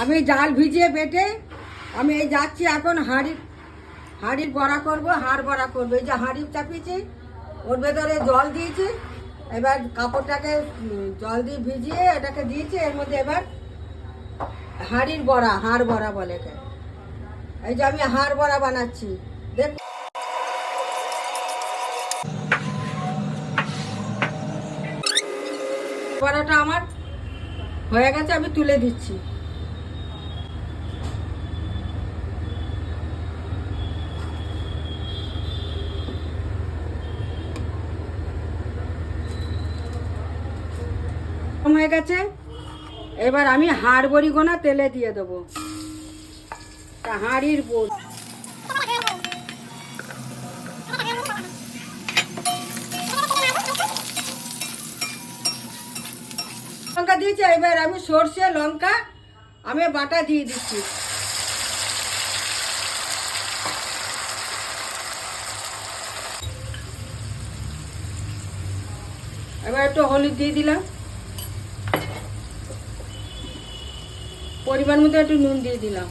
আমি জাল ভিজিয়ে বেটে, আমি এই যাচ্ছি এখন হাঁড়ির হাঁড়ির বড়া করব, হাড় বড়া করব এই যে হাঁড়ি চাপিয়েছি, ওর ভেতরে জল দিয়েছি, এবার কাপড়টাকে জল দিয়ে ভিজিয়ে এটাকে দিয়েছি, এর মধ্যে এবার হাঁড়ির বড়া, হাড় বড়া বলে। এই যে আমি হাড় বড়া বানাচ্ছি, দেখ বড়াটা আমার হয়ে গেছে, আমি তুলে দিচ্ছি গরম হয়ে গেছে, এবার আমি হাড় বড়ি গোনা তেলে দিয়ে দেবো। তা হাঁড়ির বড়ি। লঙ্কা দিয়েছি, এবার আমি সর্ষে, লঙ্কা, আমি বাটা দিয়ে দিচ্ছি। এবার একটু হলুদ দিয়ে দিলাম। পরিমাণ মতো একটু নুন দিয়ে দিলাম।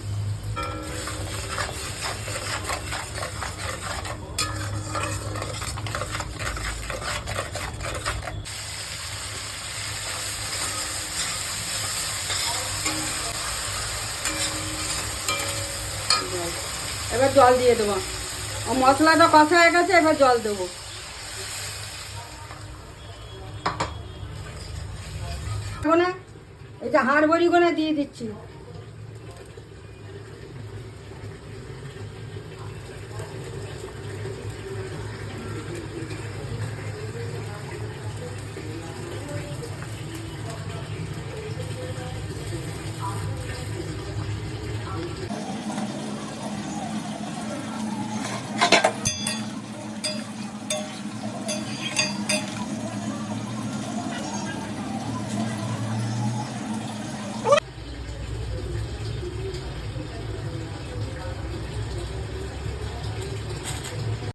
এবার জল দিয়ে দেবো। মশলাটা কষা হয়ে গেছে, এবার জল দেবো। না এই যে হাড় বড়ি গোনা দিয়ে দিচ্ছি